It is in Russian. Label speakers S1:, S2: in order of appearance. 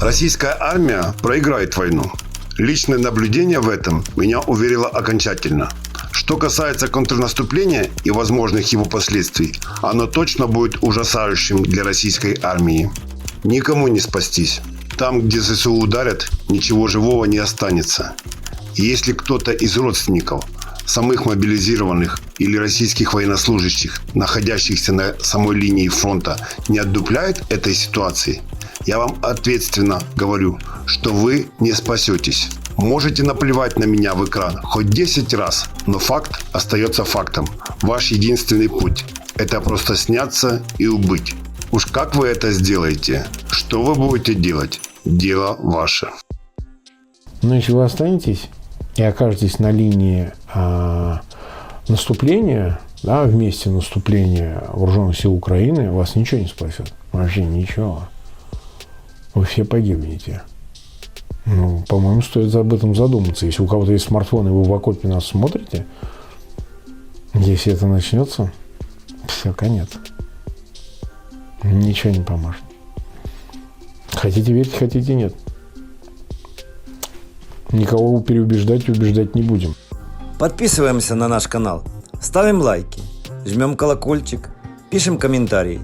S1: Российская армия проиграет войну. Личное наблюдение в этом меня уверило окончательно. Что касается контрнаступления и возможных его последствий, оно точно будет ужасающим для российской армии. Никому не спастись. Там, где ЗСУ ударят, ничего живого не останется. Если кто-то из родственников, самых мобилизированных или российских военнослужащих, находящихся на самой линии фронта, не отдупляет этой ситуации, я вам ответственно говорю, что вы не спасетесь. Можете наплевать на меня в экран хоть 10 раз, но факт остается фактом. Ваш единственный путь – это просто сняться и убыть. Уж как вы это сделаете? Что вы будете делать? Дело ваше.
S2: Но если вы останетесь и окажетесь на линии а, наступления, да, вместе наступления вооруженных сил Украины, вас ничего не спасет. Вообще ничего. Вы все погибнете. Ну, по-моему, стоит об этом задуматься. Если у кого-то есть смартфон, и вы в окопе нас смотрите, если это начнется, все, конец. Ничего не поможет. Хотите верить, хотите нет. Никого переубеждать убеждать не будем.
S3: Подписываемся на наш канал, ставим лайки, жмем колокольчик, пишем комментарии.